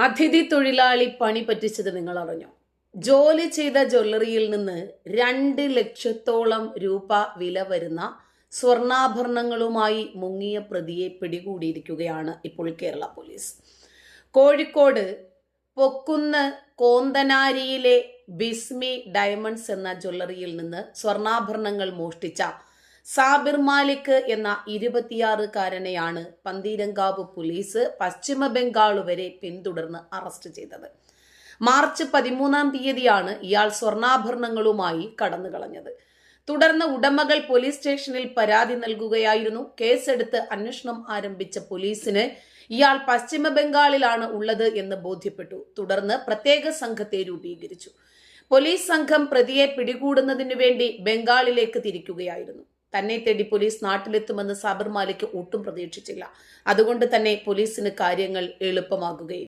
അതിഥി തൊഴിലാളി പണി പറ്റിച്ചത് നിങ്ങൾ അറിഞ്ഞോ ജോലി ചെയ്ത ജ്വല്ലറിയിൽ നിന്ന് രണ്ട് ലക്ഷത്തോളം രൂപ വില വരുന്ന സ്വർണാഭരണങ്ങളുമായി മുങ്ങിയ പ്രതിയെ പിടികൂടിയിരിക്കുകയാണ് ഇപ്പോൾ കേരള പോലീസ്. കോഴിക്കോട് പൊക്കുന്ന് കോന്തനാരിയിലെ ബിസ്മി ഡയമണ്ട്സ് എന്ന ജ്വല്ലറിയിൽ നിന്ന് സ്വർണാഭരണങ്ങൾ മോഷ്ടിച്ച സാബിർ മാലിക് എന്ന ഇരുപത്തിയാറുകാരനെയാണ് പന്തീരങ്കാവ് പോലീസ് പശ്ചിമ ബംഗാൾ വരെ പിന്തുടർന്ന് അറസ്റ്റ് ചെയ്തത്. മാർച്ച് പതിമൂന്നാം തീയതിയാണ് ഇയാൾ സ്വർണാഭരണങ്ങളുമായി കടന്നു കളഞ്ഞത് തുടർന്ന് ഉടമകൾ പോലീസ് സ്റ്റേഷനിൽ പരാതി നൽകുകയായിരുന്നു. കേസെടുത്ത് അന്വേഷണം ആരംഭിച്ച പോലീസിന് ഇയാൾ പശ്ചിമ ബംഗാളിലാണ് ഉള്ളത് എന്ന് ബോധ്യപ്പെട്ടു. തുടർന്ന് പ്രത്യേക സംഘത്തെ രൂപീകരിച്ചു. പോലീസ് സംഘം പ്രതിയെ പിടികൂടുന്നതിനു വേണ്ടി ബംഗാളിലേക്ക് തിരിക്കുകയായിരുന്നു. തന്നെ തേടി പോലീസ് നാട്ടിലെത്തുമെന്ന് സാബർമാലിക്ക് ഒട്ടും പ്രതീക്ഷിച്ചില്ല. അതുകൊണ്ട് തന്നെ പോലീസിന് കാര്യങ്ങൾ എളുപ്പമാകുകയും